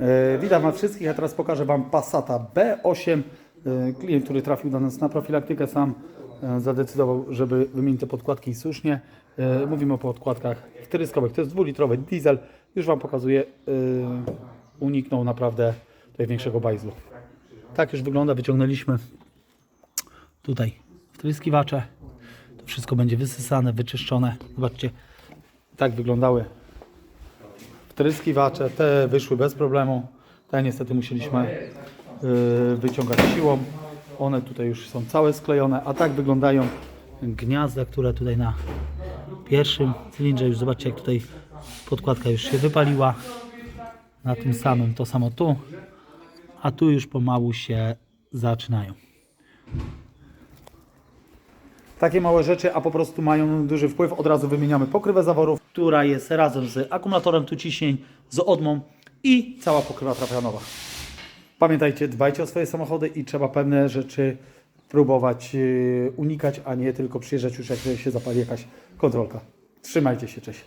E, Witam Was wszystkich, a teraz pokażę Wam Passata B8. E, Klient, który trafił do nas na profilaktykę, sam e, zadecydował, żeby wymienić te podkładki słusznie. E, Mówimy o podkładkach wtryskowych. To jest dwulitrowy diesel. Już Wam pokazuję. Uniknął naprawdę tutaj większego bajzlu. Tak już wygląda. Wyciągnęliśmy tutaj wtryskiwacze. To wszystko będzie wysysane, wyczyszczone. Zobaczcie, tak wyglądały wtryskiwacze, te wyszły bez problemu. Te niestety musieliśmy y, wyciągać siłą. One tutaj już są całe sklejone, a tak wyglądają gniazda, które tutaj na pierwszym cylindrze, już zobaczcie jak tutaj podkładka już się wypaliła. Na tym samym to samo tu, a tu już pomału się zaczynają. Takie małe rzeczy, a po prostu mają duży wpływ. Od razu wymieniamy pokrywę zaworów, która jest razem z akumulatorem tu ciśnień, z odmą i cała pokrywa trafianowa. Pamiętajcie, dbajcie o swoje samochody i trzeba pewne rzeczy próbować yy, unikać, a nie tylko przyjeżdżać już jak się zapali jakaś kontrolka. Trzymajcie się, cześć.